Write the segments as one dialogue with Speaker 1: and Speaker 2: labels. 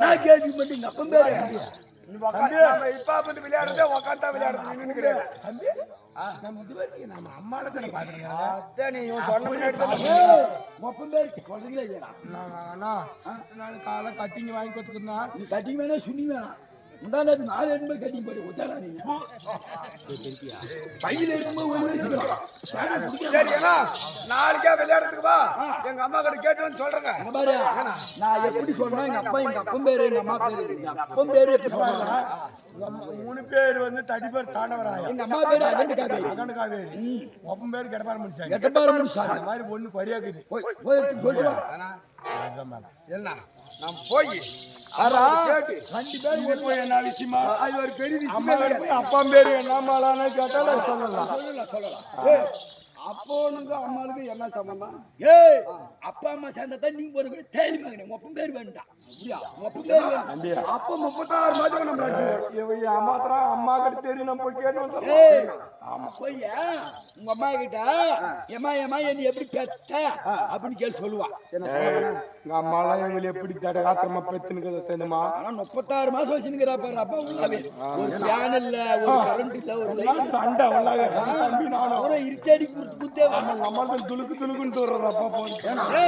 Speaker 1: நான் கேள்வி மட்டும் எங்க அப்பன் பேரு
Speaker 2: நம்ம இப்ப வந்து விளையாடுறதே உக்காந்தா விளையாடுறது கிடையாது
Speaker 1: தம்பி நம்ம இது வரைக்கும் நம்ம அம்மால தானே பாத்துருக்கோம்
Speaker 2: அதான் நீ இவன் சொன்ன
Speaker 1: அப்பன் பேரு
Speaker 2: நான் காலை கட்டிங்க வாங்கி கொடுத்துருந்தா
Speaker 1: நீ கட்டிங் வேணா சுனி வேணாம் முந்தானது நாலு எண்பது கட்டிங் போட்டு ஒத்தாடா நீங்க பையில
Speaker 2: அண்ணா நாளைக்கே விளையாடுறதுக்கு வா. எங்க அம்மா கிட்ட கேட்டு வந்து சொல்றேங்க.
Speaker 1: அங்க பாரு நான் எப்படி சொல்றேன் எங்க அப்பா எங்க அப்பன் பேரு எங்க அம்மா பேரு எங்க அப்பன் பேரு எப்படி சொல்றாங்க
Speaker 2: மூணு பேர் வந்து தாண்டவராயா?
Speaker 1: எங்க அம்மா பேரு அகண்டு காவேரி.
Speaker 2: அகண்டு காவேரி. ஒப்பன் பேர் கிடப்பார முடிச்சாங்க.
Speaker 1: முடிச்சாங்க.
Speaker 2: அந்த மாதிரி ஒண்ணு குறையாக்குது
Speaker 1: போய் போய்
Speaker 2: என்ன நான் போய் என்ன
Speaker 1: ஒரு
Speaker 2: அம்மா அப்பா பேரு என்னமாலான்னு கேட்டாலும் சொல்லலாம்.
Speaker 1: சொல்லலாம்
Speaker 2: அப்போனுக்கு அம்மாளுக்கு என்ன சம்பந்தம்
Speaker 1: ஏய் அப்பா அம்மா சேர்ந்தா நீங்க போற தேடி மகனே அப்பன் பேர் வேண்டாம்
Speaker 2: அப்ப முப்பத்தாறு மாதம் நம்ம அம்மாத்திரா அம்மா கிட்ட தெரியும் நம்ம போய் கேட்டு
Speaker 1: போய் உங்க அம்மா கிட்ட ஏமா ஏமா என்ன எப்படி பெத்த? அப்படின்னு கேள்வி சொல்லுவா.
Speaker 2: எங்க அம்மாலாம் எங்களை எப்படி தட காத்திரமா பெத்துனுக்குது தெரியுமா?
Speaker 1: ஆனா முப்பத்தாறு மாசம் வச்சுருக்கிறா பாரு அப்பா உள்ளாவே. ஒரு ஃபேன் இல்ல ஒரு கரண்ட் இல்ல ஒரு
Speaker 2: சண்டை உள்ளாக தம்பி நானும்.
Speaker 1: ஒரு இருச்சடி குடுத்து குத்தே
Speaker 2: எங்க அம்மா துளுக்கு துளுக்குன்னு
Speaker 1: அங்க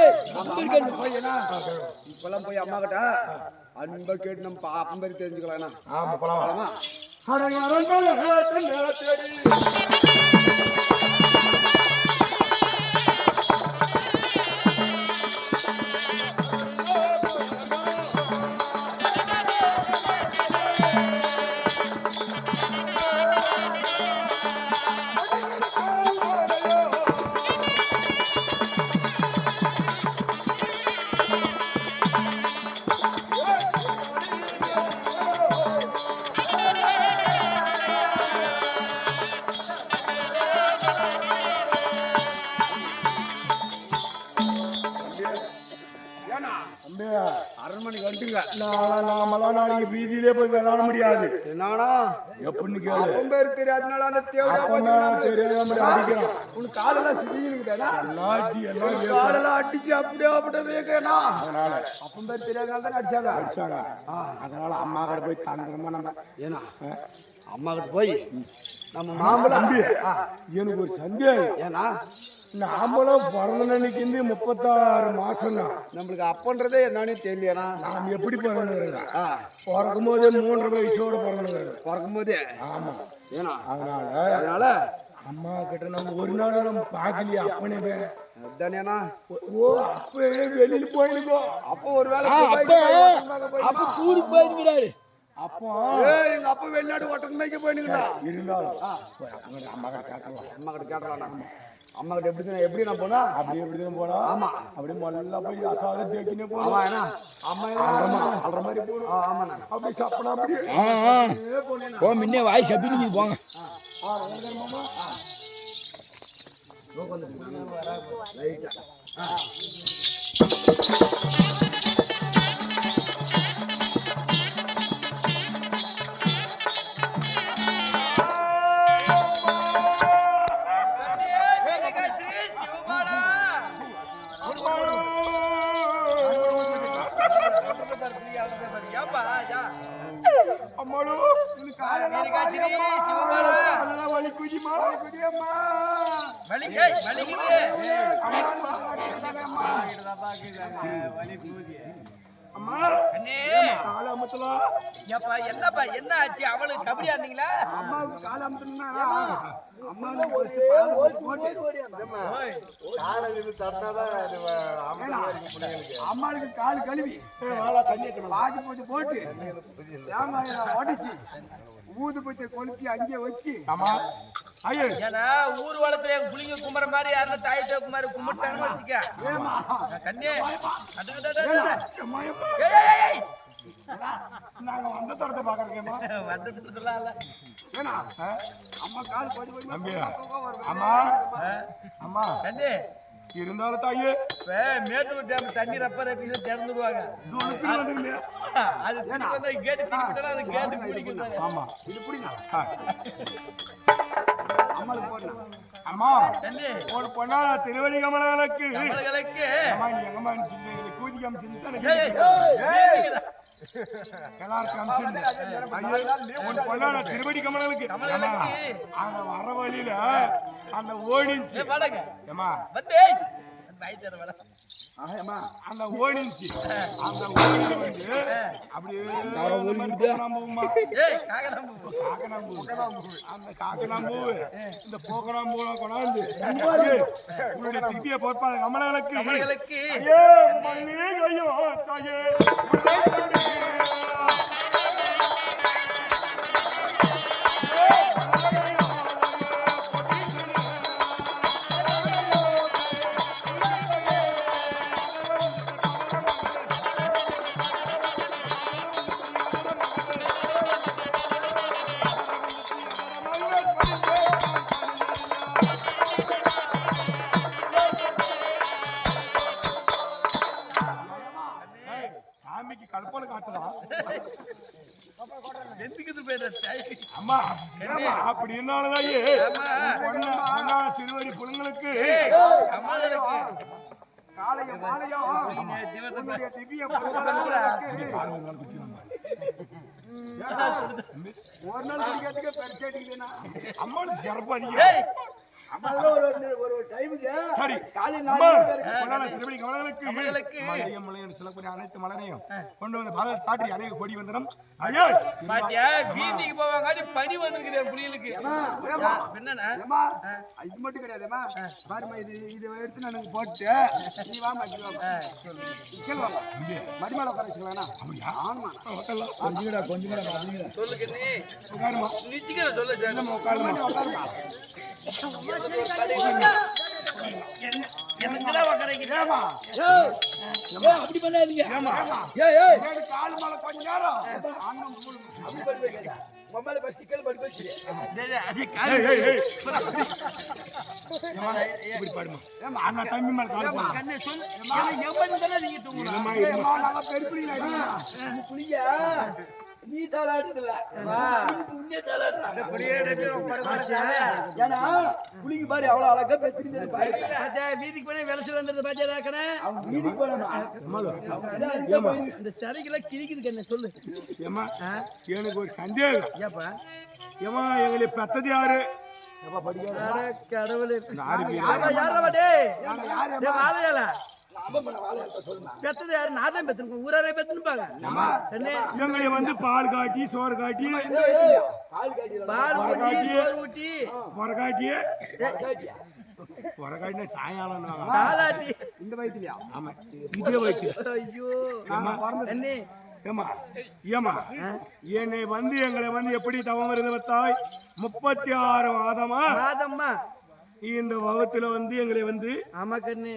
Speaker 1: இருக்கணும் போய் என்ன?
Speaker 3: இப்பெல்லாம் போய் அம்மா கிட்ட அன்பா கேட்டு நம்ம பாப்பம் பேர் தெரிஞ்சுக்கலாம்
Speaker 2: ஆமா போலாம். நாளைக்கு வீதியிலே போய் விளையாட முடியாது.
Speaker 3: என்னன்னா
Speaker 2: எப்படின்னு கேளு.
Speaker 3: அப்பம் பேர் தெரியாதனால அந்த தேவையா
Speaker 2: அப்பமே தெரியாத மாதிரி அடிக்கிறான்.
Speaker 3: உனக்கு காலெல்லாம்
Speaker 2: எல்லாம்
Speaker 3: அடிச்சு அப்படியே அப்படியே வேகனா
Speaker 2: அதனால.
Speaker 3: அப்பம் பேர் தெரியாதனால தான் அடிச்சாங்க.
Speaker 2: அடிச்சாங்க. அதனால அம்மா கடை போய் தந்திரமா நம்ம
Speaker 3: ஏன்னா அம்மா கிட்ட போய் நம்ம மாம்பழம்.
Speaker 2: எனக்கு ஒரு சந்தேகம்.
Speaker 3: ஏன்னா
Speaker 2: நாமளும் பிறந்த நினைக்கிந்து முப்பத்தாறு மாசம் தான்
Speaker 3: நம்மளுக்கு அப்பன்றதே என்னன்னே தெரியலண்ணா
Speaker 2: நாம் எப்படி பிறந்தவங்க
Speaker 3: ஆ.
Speaker 2: பிறக்கும் போதே மூன்றரை வயசோட பிறந்தவங்க
Speaker 3: பிறக்கும் போதே
Speaker 2: ஆமா.
Speaker 3: ஏன்னா?
Speaker 2: அதனால
Speaker 3: அதனால?
Speaker 2: அம்மா கிட்ட நம்ம ஒரு நாள் நம்ம பார்க்கலையே அப்பனே.
Speaker 3: அதுதானேண்ணா
Speaker 2: ஓ அப்ப வெளியில போயிருக்கோ.
Speaker 3: அப்போ ஒரு வேலை
Speaker 1: அப்ப. டூருக்கு போயிருக்கிறாரு.
Speaker 2: அப்போ?
Speaker 3: எங்க அப்பா வெளிநாடு ஒட்டகம் மேய்க்க போயினுங்கடா
Speaker 2: இருந்தாலும் அம்மா கிட்ட கேட்கலாம்.
Speaker 3: அம்மா கிட்ட கேட்டலாம் அம்மா கிட்ட எப்படி தான் எப்படி நான் போனா?
Speaker 2: அப்படி எப்படி போனா?
Speaker 3: ஆமா.
Speaker 2: அப்படி மொல்ல போய் அசாத தேக்கினே
Speaker 3: ஆமா
Speaker 2: போனா
Speaker 3: ஏன்னா அம்மா
Speaker 2: அல்ற மாதிரி போகணும்
Speaker 3: ஆ, ஆமாண்ணா
Speaker 2: அப்படி
Speaker 1: ஆ ஆ. போ முன்னே வாய் சப்பி நீங்க போங்க.
Speaker 2: அம்மாளு
Speaker 4: என்ன ஆச்சு அவளுக்கு கபடி ஆடுனீங்களா
Speaker 2: அம்மாவுக்கு கால அமுத்தணும்னா
Speaker 3: அம்மாளுக்கு கால் கழுவி. பாதி போட்டு போட்டு. உடைச்சி. ஊது பச்சை கொளுத்தி அங்கே வச்சு.
Speaker 2: ஆமா. ஐயோ.
Speaker 4: ஏன்னா ஊர் வளத்துல என் புளிங்க கும்புற மாதிரி யாரும் தாய் குமாரி கும்பிட்டாங்கன்னு வச்சுக்க. கண்ணே.
Speaker 2: நாங்க வந்த தரத்தை
Speaker 4: இல்ல.
Speaker 3: ஏன்னா அம்மா கால் படி படி
Speaker 2: தம்பி அம்மா. அம்மா. இருந்தாலும் தாயே.
Speaker 4: மேட்டூர் டேம் தண்ணி ரப்ப ரப்பி திறந்துடுவாங்க அது வந்து கேட்டு திருப்பிட்டா அது கேட்டு பிடிக்கிறாங்க
Speaker 2: ஆமா.
Speaker 3: இது புடிங்க. அம்மாளுக்கு
Speaker 2: அம்மா ஒரு பொண்ணா திருவடி கமலங்களுக்கு
Speaker 4: நம்மளுக்கு
Speaker 2: அம்மா நீ எங்கம்மா கூதி
Speaker 4: ஏய்,
Speaker 2: திருவடி கமலனுக்கு. அந்த வர வழியில அந்த ஓடிச்சு. ஏமா அந்த ஓடிச்சு அந்த ஓடி வந்து அப்படியே இந்த. அந்த காக்கனாம்பூ போக்கனாம்பூலாம் கொண்டாந்து திவ்ய பொற்பாத கமலனுக்கு
Speaker 4: கமலங்களுக்கு.
Speaker 2: ஐயே, மண்ணே கையோ தாயே,
Speaker 3: காலையும்
Speaker 4: திவத்தை
Speaker 3: உன்னுடைய திவ்ய ஒரு நாள் குடிக்கிறதுக்கு பெருசு அடிக்குதுன்னா
Speaker 2: சரி. சொல்லக்கூடிய அனைத்து மலரையும் கொண்டு வந்து பாத சாற்றி அநேக கொடி
Speaker 4: பாத்தியா, வீதிக்கு போவாங்காட்டி பனி வந்திருக்குது என் புள்ளைகளுக்கு. என்னண்ணா?
Speaker 3: ஏம்மா, இது மட்டும் கிடையாதும்மா பாருமா இது இது எடுத்து நான் போட்டு நீ மடிமேல உட்கார வச்சுக்கலாம் ஆமா
Speaker 1: கொஞ்சம் கூட கொஞ்சம் கூட அப்படிங்கிற
Speaker 4: சொல்லு சார்.
Speaker 2: உட்காருமா?
Speaker 1: அப்படி பண்ணாதீங்க
Speaker 3: கால் மேல கொஞ்ச நேரம்
Speaker 1: அப்படி பஸ் சிக்கல்
Speaker 4: கால்
Speaker 2: அண்ணா தம்பி மேல கால் போடு.
Speaker 4: எவ்வளவு நீங்க
Speaker 1: நீ உன்னே ஏன்னா பாரு அவ்வளவு அழகா பெற்றிருந்தது பாரு.
Speaker 4: பாத்தியா, வீதிக்கு போனா விளைச்சல் வந்தது பாத்தியாடா கண்ணு?
Speaker 1: அவங்க வீதிக்கு போனா
Speaker 4: இந்த சதைக்கெல்லாம் கிழிக்குது கண்ணு, சொல்லு?
Speaker 2: ஏம்மா, எனக்கு ஒரு சந்தேகம்.
Speaker 4: ஏப்பா?
Speaker 2: ஏமா எங்களை பெத்தது யாரு?
Speaker 4: கடவுளே.
Speaker 2: ஆறு பேரு.
Speaker 4: ஆமா, யாரா? பெத்தது யாரு? நான் தான் பெத்தனும் ஊராரே பெத்தனுப்பாங்க
Speaker 2: எங்களை வந்து பால் காட்டி சோறு காட்டி
Speaker 4: பால் ஊட்டி சோறு
Speaker 2: சாயங்காலம்
Speaker 3: இந்த
Speaker 2: ஆமா. இதே வயிற்று
Speaker 4: ஐயோ.
Speaker 2: ஏமா ஏமா என்னை? வந்து எங்களை வந்து எப்படி தவம் இருந்து வைத்தாய்? முப்பத்தி ஆறு மாதமா
Speaker 4: மாதம்மா.
Speaker 2: இந்த வகுத்துல வந்து எங்களை வந்து
Speaker 4: ஆமா கண்ணு.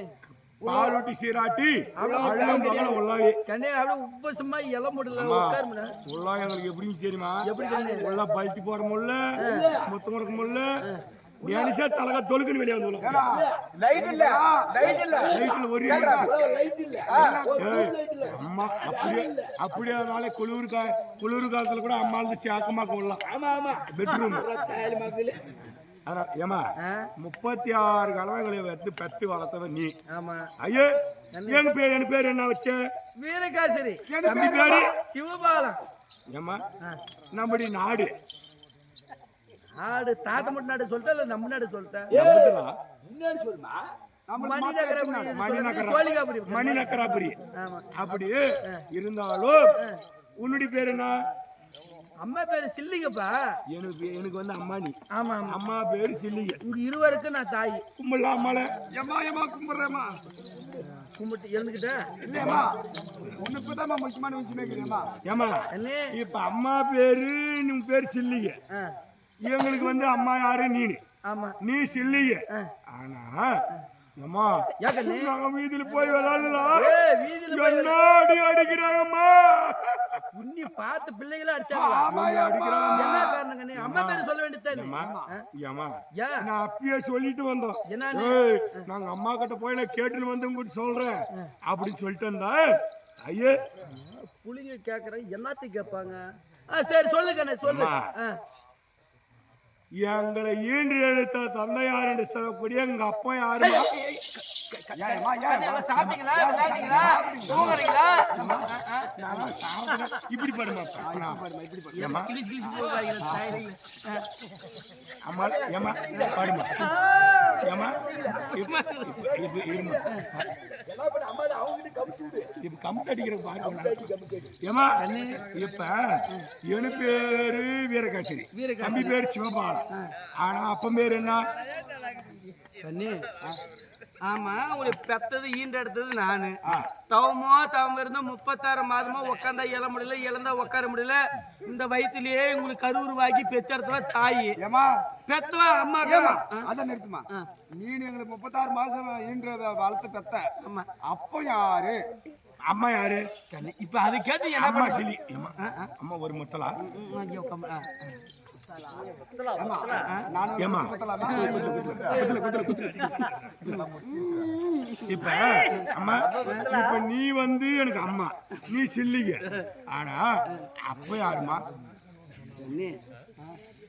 Speaker 2: பாலூட்டி சீராட்டி அழும் பகல உள்ளாவே
Speaker 4: கண்ணே அப்படியே உப்பு சும்மா இலை முடியல உட்காருமுடா
Speaker 2: உள்ளா எங்களுக்கு எப்படி தெரியுமா?
Speaker 4: எப்படி கண்ணு
Speaker 2: உள்ள பல்ட்டி போற முல்ல முத்தம் கொடுக்க முல்ல நினைச்சா தலகா தொழுக்குன்னு வெளியே வந்து.
Speaker 3: லைட் இல்ல லைட் இல்ல.
Speaker 2: நைட்டுல ஒரு
Speaker 1: லைட் இல்ல.
Speaker 2: ஏய், அம்மா அப்படியே அப்படியே அதனால குளிர் குளிர் காலத்துல கூட அம்மா இருந்து சேக்கமாக்க விடலாம்.
Speaker 1: ஆமா ஆமா.
Speaker 2: பெட்ரூம் அதான் ஏமா முப்பத்தி ஆறு கலவைகளை வைத்து பெத்து வளர்த்தவன் நீ.
Speaker 4: ஆமா.
Speaker 2: ஐயே என் பேர் என் பேர் என்ன வச்ச?
Speaker 4: வீரகாசரி.
Speaker 2: தம்பி பேரு
Speaker 4: சிவபாலம்
Speaker 2: ஏமா நம்முடைய நாடு.
Speaker 4: ஆடு தாத்த மட்டும் நாடு சொல்லிட்டா இல்ல நம்ம நாடு சொல்லிட்டேன்
Speaker 2: நம்புதலா?
Speaker 1: என்னன்னு சொல்லுமா?
Speaker 2: மணிநகரா
Speaker 4: சோழிகாபுரி.
Speaker 2: மணிநக்கராபுரி
Speaker 4: ஆமா.
Speaker 2: அப்படி இருந்தாலும் உன்னுடைய பேர் என்ன?
Speaker 4: அம்மா பேரு சில்லிங்கப்பா.
Speaker 2: எனக்கு எனக்கு வந்து அம்மானி.
Speaker 4: ஆமா ஆமா.
Speaker 2: அம்மா பேரு சில்லிங்க.
Speaker 4: உங்க இருவருக்கும் நான் தாய்.
Speaker 2: கும்பலாம் அம்மால
Speaker 3: ஏம்மா ஏம்மா கும்பிடுறேம்மா.
Speaker 4: கும்பிட்டு எழுந்துக்கிட்டேன்
Speaker 3: இல்லையம்மா. உன்னை இப்பதான் முக்கியமான விஷயமே இருக்குதும்மா
Speaker 2: ஏமா
Speaker 4: அண்ணே
Speaker 2: இப்ப அம்மா பேரு உன் பேரு சில்லிங்க.
Speaker 4: ஆ,
Speaker 2: எங்களுக்கு வந்து அம்மா யாரு? நீனு.
Speaker 4: ஆமா.
Speaker 2: நீ சில்லிங்க. ஆனா அம்மா நாங்க வீதியில போய் விளாடலாம்
Speaker 4: ஏ வீதியில
Speaker 2: எல்லாடி அடிக்கிறாங்கம்மா?
Speaker 4: பார்த்து பிள்ளைகள அடிச்சாங்களா?
Speaker 2: அடிக்கிறாங்க.
Speaker 4: என்ன காரணம் கண்ணே அம்மா பேரு சொல்ல வேண்டியது
Speaker 2: ஏமா
Speaker 4: யா.
Speaker 2: நான் அப்பயே சொல்லிட்டு வந்தோம்.
Speaker 4: என்னன்னு?
Speaker 2: ஏய் நாங்க அம்மா கிட்ட போய் நான் கேட்டுன்னு வந்து உங்களுக்கு சொல்றேன். அப்படின்னு சொல்லிட்டு இருந்தா ஐயே.
Speaker 4: புளிங்க கேக்குறேன் என்னத்தையும் கேட்பாங்க. சரி சொல்லு. கண்ணே சொல்லு
Speaker 2: எங்களை ஈன்று எடுத்த தந்தை யார் என்று சொல்லக்கூடிய எங்க அப்பா
Speaker 4: தூங்குறீங்களா
Speaker 2: இப்படி அம்மா ஏமா பாடுமா ஏமா இப்ப கம்பு அடிக்கிற பாருங்க ஏமா இப்ப என் பேரு வீரகாசிரி தம்பி பேரு சிவபாலம் ஆனா அப்பன் பேரு என்ன?
Speaker 4: கண்ணு. ஆமா உங்களை பெத்தது ஈண்ட எடுத்தது நானு. தவமோ தவம் இருந்தோ முப்பத்தாறு மாதமோ உட்காந்தா எழ முடியல இழந்தா உட்கார முடியல. இந்த வயிற்றுலயே உங்களுக்கு கருவுருவாக்கி பெத்தெடுத்தவ தாயி. பெத்தவ அம்மா.
Speaker 3: அதான் நிறுத்துமா? நீ எங்களுக்கு முப்பத்தாறு மாசம் ஈன்ற வளர்த்து பெத்த. அப்ப யாரு?
Speaker 2: அம்மா யாரு?
Speaker 4: கண்ணு. இப்ப அது கேட்டு என்ன
Speaker 2: அம்மா
Speaker 4: பண்ண
Speaker 2: சிலி. அம்மா ஒரு முத்தலா?
Speaker 4: ம், இங்க உட்காந்து, ஆ.
Speaker 3: ஏம்மா? நானும்
Speaker 2: ஏம்மா.
Speaker 3: குத்தலாமா
Speaker 2: இப்ப அம்மா இப்ப நீ வந்து எனக்கு அம்மா. நீ சில்லிங்க. ஆனா அப்ப யாருமா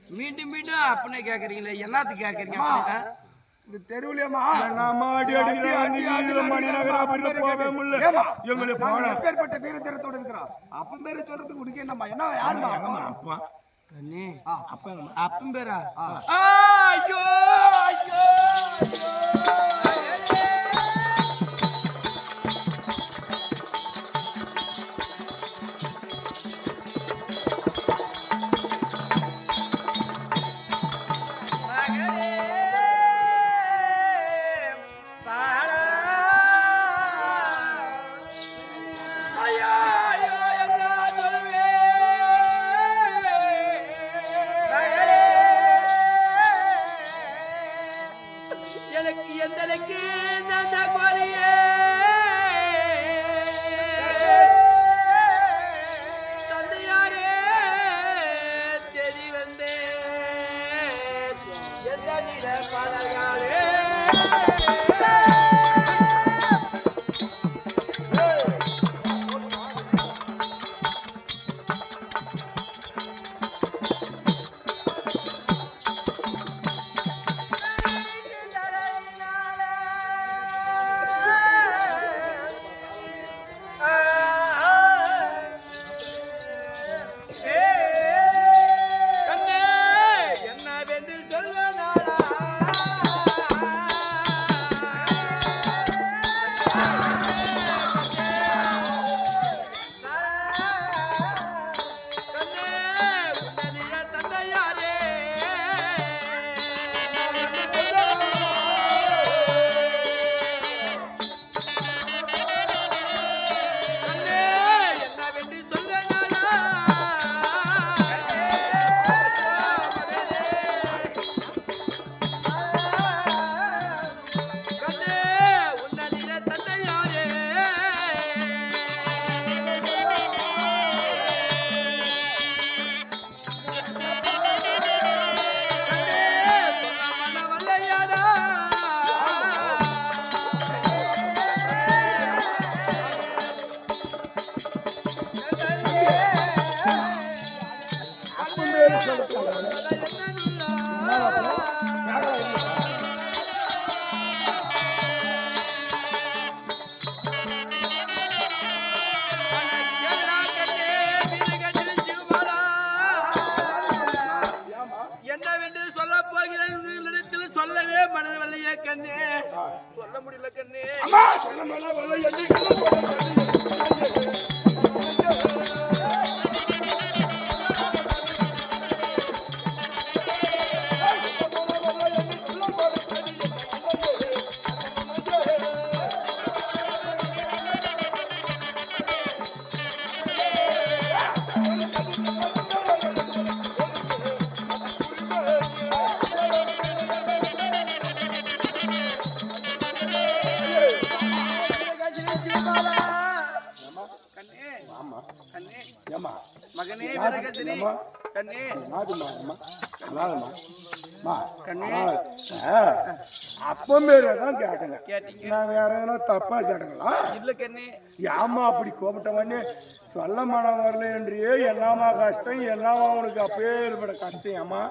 Speaker 4: மீண்டும் மீண்டும் அப்பனே கேக்குறீங்களே. என்னத்துக்கு கேக்குறீங்க. அப்படின்னா?
Speaker 3: இந்த தெருவுலயம்மா
Speaker 2: நம்ம அடி அடிக்கிறான் நீ மணி முடியல
Speaker 3: நாங்க
Speaker 2: போன
Speaker 3: எப்பேற்பட்ட வீரத்தரத்தோட இருக்கிறோம் அப்ப பேரு சொல்றதுக்கு உனக்கு என்னம்மா என்ன யாருமா
Speaker 2: அம்மா அப்பா
Speaker 4: கண்ணு,
Speaker 2: அப்பா?
Speaker 4: அப்பன் பேரா ஐயோ ஐயோ
Speaker 2: அப்ப மேல தான் கேட்டேங்க. நான் வேற எதனா தப்பா கேட்டங்களா?
Speaker 4: இல்ல கண்ணே.
Speaker 2: ஏமா அப்படி சொல்ல மனம் வரல என்றே கஷ்டம்? என்னமா உனக்கு அப்பயே ஏற்பட கஷ்டம்? ஏமா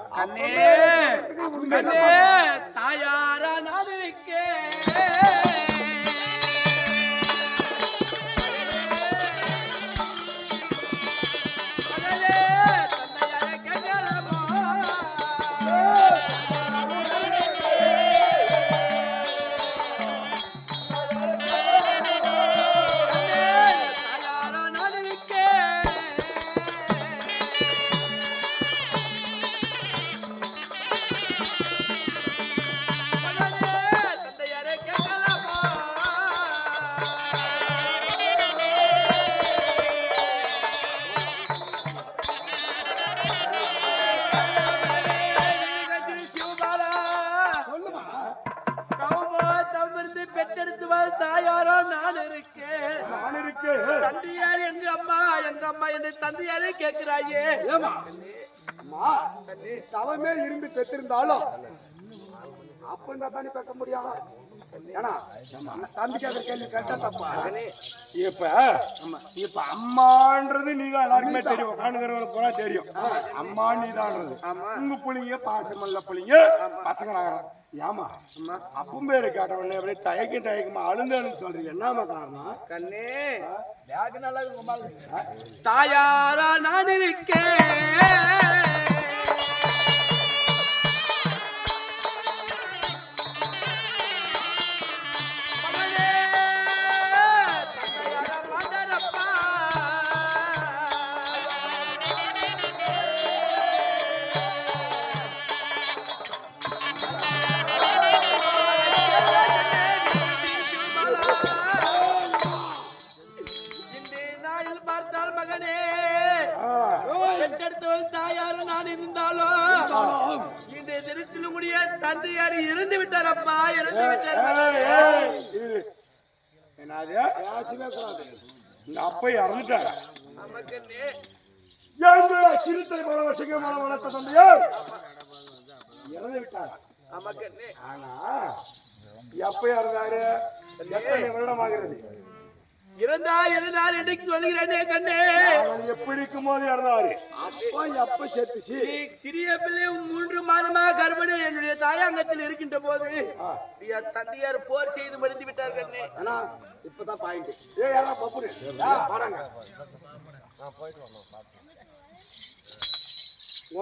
Speaker 4: தாயாரா தாயாரோ நான் இருக்கேன்.
Speaker 2: நான் இருக்கு
Speaker 4: தந்தையார் எங்க அம்மா? எங்க அம்மா என்று தந்தையாரே கேட்கிறாயே.
Speaker 3: ஏமா அம்மா நீ தவமே இருந்து பெற்றிருந்தாலும் அப்ப இருந்தா தானே பேச முடியும். ஏன்னா தம்பி கேட்கிற கேள்வி கரெக்டா தப்பா?
Speaker 2: இப்ப இப்ப அம்மான்றது நீதான். எல்லாருக்குமே தெரியும். உட்காந்துக்கிறவங்க பூரா தெரியும். அம்மா நீதான்றது. உங்க புள்ளிங்க பாசமல்ல புள்ளிங்க பசங்க ஏமா அப்பம் பேரு கேட்டவொடனே அப்படியே தயக்கம் தயக்கமா அழுந்தன்னு சொல்றீங்க. என்னமா காரணம்?
Speaker 4: கண்ணே
Speaker 1: பேக் நல்லா
Speaker 4: தாயாரா நான் இருக்கேன். கண்ணே.
Speaker 2: எங்க சிறுத்தை போல வசிங்கமான வளர்த்த தந்தையா இறந்து
Speaker 4: கண்ணே.
Speaker 2: ஆனா எப்ப இறந்தாரு எத்தனை வருடம் ஆகிறது
Speaker 4: இறந்தார் இறந்தார் என்று சொல்கிறேனே கண்ணே.
Speaker 2: அவன் எப்படி இருக்கும் போது இறந்தாரு
Speaker 3: அப்பா எப்ப செத்துச்சு
Speaker 4: நீ சிறிய பிள்ளை மூன்று மாதமாக கர்ப்பிணி. என்னுடைய தாயாங்கத்தில் இருக்கின்ற போது தந்தையார் போர் செய்து மடிந்து விட்டார் கண்ணே.
Speaker 3: ஆனா இப்பதான் பாயிண்ட்.
Speaker 2: ஏ யாரா பப்புரு பாருங்க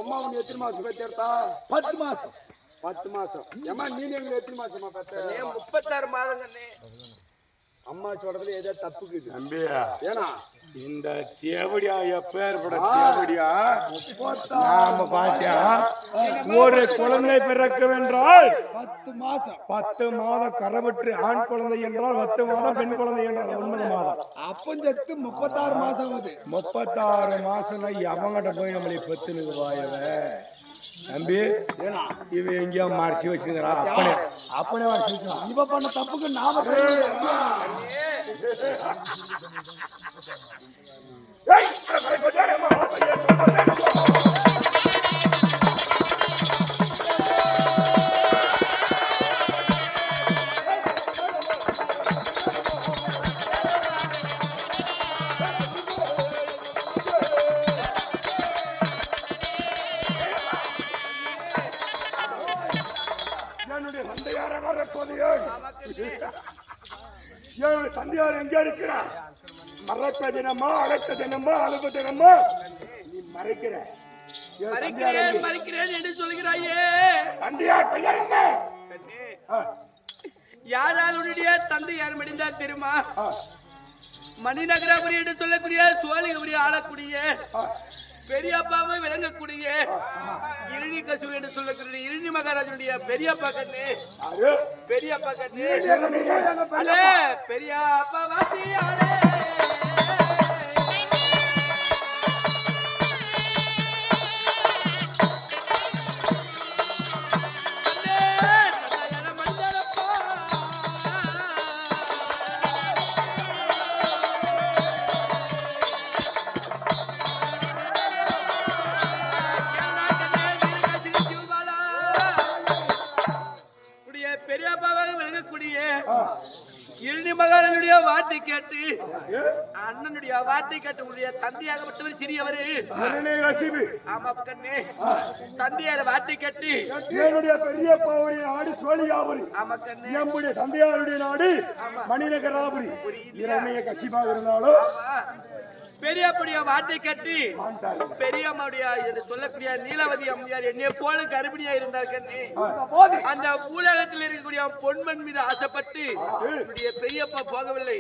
Speaker 3: அம்மா உன்னை எத்தனை மாசம் பெற்றெடுத்தா
Speaker 1: பத்து மாசம்.
Speaker 3: பத்து மாசம். ஏமா நீ எங்களை எத்தனை மாசமா பெத்த
Speaker 4: ஏன் முப்பத்தாறு மாதம் கண்ணே.
Speaker 3: அம்மா சொல்றதுல ஏதோ தப்புக்குது
Speaker 2: தம்பியா
Speaker 3: ஏன்னா?
Speaker 2: இந்த தேவடியா எப்பேற்பட தேவடியா? நாம பாத்தியா? ஒரு குழந்தை பிறக்கவென்றால்
Speaker 1: பத்து மாசம்.
Speaker 2: பத்து மாதம் கரபற்று ஆண் குழந்தை என்றால் பத்து மாதம் பெண் குழந்தை என்றால் ஒன்பது மாதம்.
Speaker 1: அப்பம் செத்து முப்பத்தாறு மாசம் ஆகுது.
Speaker 2: முப்பத்தாறு மாசம் எவங்கிட்ட போய் நம்மளை பெத்துனுக்கு வாயவ தம்பி இவன் எங்கேயோ மறைச்சு வச்சுக்கிறா அப்பனே. அப்பனே வச்சுக்கிறான்
Speaker 1: இவ பண்ண தப்புக்கு நாம
Speaker 2: என்னுடைய மறைக்கிற. தந்தையார்
Speaker 4: மறிக்கிறேன்? மறிக்கிறேன் என்று சொல்கிறாயே.
Speaker 2: தந்தையார் பெயர் என்ன
Speaker 4: யாரால் உன்னுடைய தந்தை யார் மடிந்தார் தெரியுமா மணிநகராபுரி என்று சொல்லக்கூடிய சோழிகபுரி ஆளக்கூடிய. பெரியப்பாவை விளங்கக்கூடிய இரணி கசு என்று சொல்லக்கூடிய இரணி மகாராஜனுடைய பெரியப்பா கண்ணு? பெரியப்பா கண்ணு. பெரியப்பா வாத்தியாரே. கேட்டு அண்ணனுடைய வார்த்தை கேட்டு உங்களுடைய தந்தையாகப்பட்டவர் சிறியவர்.
Speaker 2: இரணிய கசிவு
Speaker 4: ஆமா கண்ணே. தந்தையார் வார்த்தை கேட்டு
Speaker 2: என்னுடைய பெரியப்பாவுடைய நாடு சோழியாபுரி
Speaker 4: ஆமா கண்ணே.
Speaker 2: நம்முடைய தந்தையாருடைய நாடு மணிநகராபுரி இரணைய கசிவாக இருந்தாலும்.
Speaker 4: பெரியப்படிய வார்த்தை கட்டி பெரியம்மாவுடைய என்று சொல்லக்கூடிய நீலவதி அம்மையார் என்னைய போல கர்ப்பிணியா இருந்தார் கண்ணே. அந்த பூலகத்தில் இருக்கக்கூடிய பொன்மன் மீது ஆசைப்பட்டு என்னுடைய பெரியப்பா போகவில்லை.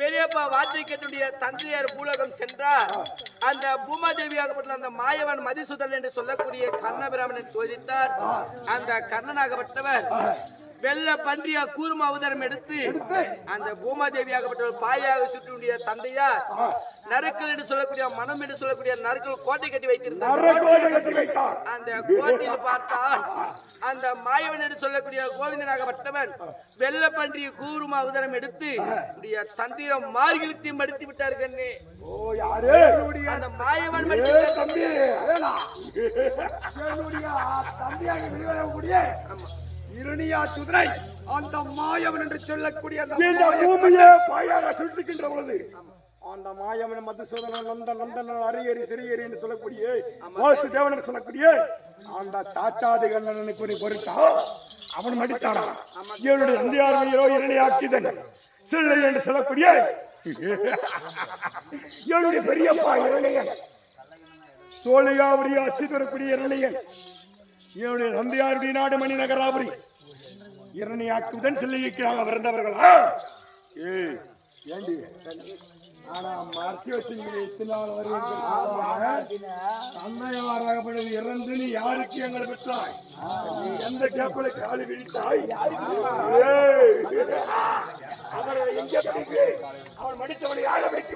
Speaker 4: பெரியப்பா வார்த்தை கட்டுடைய தந்தையார் பூலகம் சென்றார். அந்த பூமாதேவியாகப்பட்ட அந்த மாயவன் மதிசுதல் என்று சொல்லக்கூடிய கண்ணபிராமனை சோதித்தார். அந்த கண்ணனாகப்பட்டவர் வெள்ள பன்றியா கூர்ம அவதாரம் எடுத்து அந்த பூமாதேவியாகப்பட்ட பாயாக சுற்றியுடைய தந்தையார் நறுக்கல் என்று சொல்லக்கூடிய மனம் என்று சொல்லக்கூடிய நறுக்கல் கோட்டை கட்டி வைத்திருந்தார். அந்த கோட்டையில் பார்த்தால் அந்த மாயவன் என்று சொல்லக்கூடிய கோவிந்தனாகப்பட்டவன் வெள்ள பன்றிய கூர்ம அவதாரம் எடுத்து தந்திரம் மார்கிழித்தையும் மடித்து விட்டார் கண்ணே.
Speaker 2: ஓ யாரு?
Speaker 4: அந்த மாயவன்
Speaker 2: தம்பி
Speaker 3: தந்தையாக வெளிவரக்கூடிய இரணியா சுதிரை அந்த மாயவன் என்று சொல்லக்கூடிய
Speaker 2: இந்த பூமியை பாயாக சுட்டுக்கின்ற பொழுது அந்த மாயவன மதுசூதனன் நந்த நந்தன் அரியரி சிறியரி என்று சொல்லக்கூடிய வாசு தேவன் என்று சொல்லக்கூடிய அந்த சாச்சாதி கண்ணனுக்கு ஒரு பொருட்டா அவன் மடித்தானா என்னுடைய தந்தையார் உயிரோ இரணையாக்கிதன் சிள்ளை என்று சொல்லக்கூடிய என்னுடைய பெரியப்பா இரணையன் சோழியாபுரி அச்சு பெறக்கூடிய இரணையன் என்னுடைய தந்தையாருடைய நாடு மணிநகராபுரி இரணையாக்குதன் சில்லையிக்கிறாங்க பிறந்தவர்களா ஏய் ஏண்டி? ஆனா மறைச்சு வச்சீங்க இத்தனை நாள் இறந்து நீ யாருக்கு எங்களை பெற்றாய்? நீ எந்த கேப்பில காலி விழித்தாய் அவரை எங்கே அவன் மடித்தவனை யாரை வைக்கிறேன்